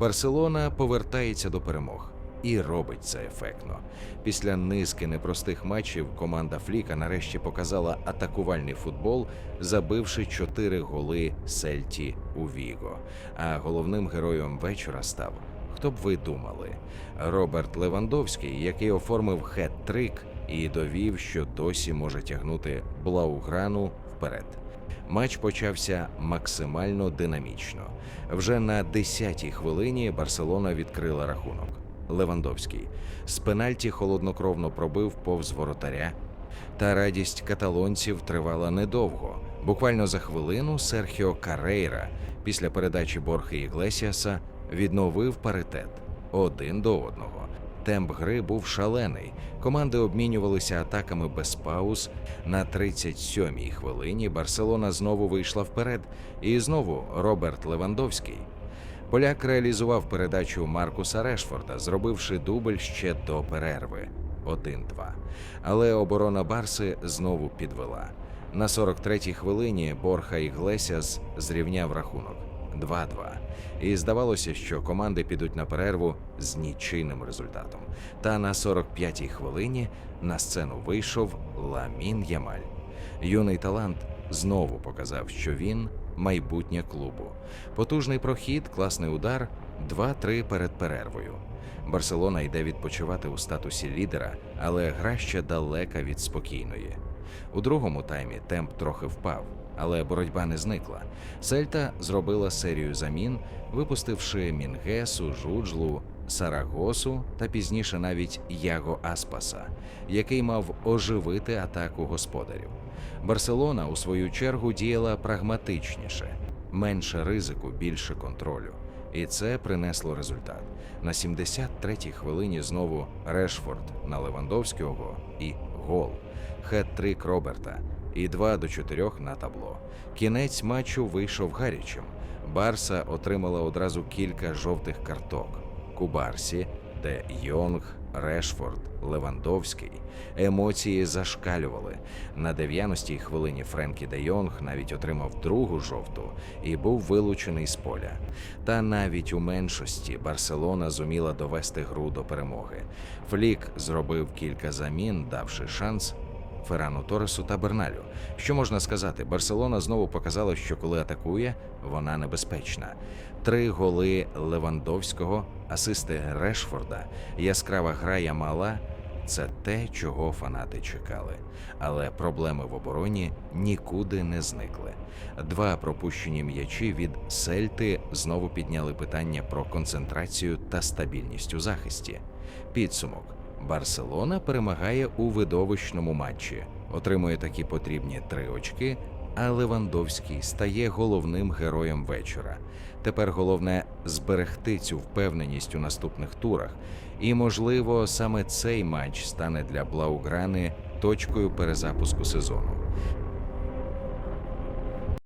Барселона повертається до перемог. І робить це ефектно. Після низки непростих матчів команда Фліка нарешті показала атакувальний футбол, забивши чотири голи Сельті у Віго. А головним героєм вечора став, хто б ви думали, Роберт Левандовський, який оформив хет-трик і довів, що досі може тягнути Блауграну вперед. Матч почався максимально динамічно. Вже на 10-й хвилині Барселона відкрила рахунок. Левандовський з пенальті холоднокровно пробив повз воротаря. Та радість каталонців тривала недовго. Буквально за хвилину Серхіо Карейра після передачі Борхи Іглесіаса відновив паритет один до одного. Темп гри був шалений. Команди обмінювалися атаками без пауз. На 37-й хвилині Барселона знову вийшла вперед, і знову Роберт Левандовський. Поляк реалізував передачу Маркуса Решфорда, зробивши дубль ще до перерви 1-2. Але оборона Барси знову підвела. На 43-й хвилині Борха Іглесіас зрівняв рахунок 2-2. І здавалося, що команди підуть на перерву з нічийним результатом. Та на 45-й хвилині на сцену вийшов Ламін Ямаль. Юний талант знову показав, що він майбутнє клубу. Потужний прохід, класний удар, 2-3 перед перервою. Барселона йде відпочивати у статусі лідера, але гра ще далека від спокійної. У другому таймі темп трохи впав, але боротьба не зникла. Сельта зробила серію замін, випустивши Мінгесу, Жуджлу, Сарагосу та пізніше навіть Яго Аспаса, який мав оживити атаку господарів. Барселона, у свою чергу, діяла прагматичніше, менше ризику, більше контролю. І це принесло результат. На 73-й хвилині знову Решфорд на Левандовського і гол. Хет-трик Роберта і 2 до 4 на табло. Кінець матчу вийшов гарячим. Барса отримала одразу кілька жовтих карток. Кубарсі, де Йонг, Решфорд, Левандовський. Емоції зашкалювали. На 90-й хвилині Френкі де Йонг навіть отримав другу жовту і був вилучений з поля. Та навіть у меншості Барселона зуміла довести гру до перемоги. Флік зробив кілька замін, давши шанс Ферану Торесу та Берналю. Що можна сказати? Барселона знову показала, що коли атакує, вона небезпечна. Три голи Левандовського, асисти Решфорда, яскрава гра Ямала – це те, чого фанати чекали. Але проблеми в обороні нікуди не зникли. Два пропущені м'ячі від Сельти знову підняли питання про концентрацію та стабільність у захисті. Підсумок. Барселона перемагає у видовищному матчі, отримує такі потрібні три очки, а Левандовський стає головним героєм вечора. Тепер головне зберегти цю впевненість у наступних турах, і, можливо, саме цей матч стане для Блауграни точкою перезапуску сезону.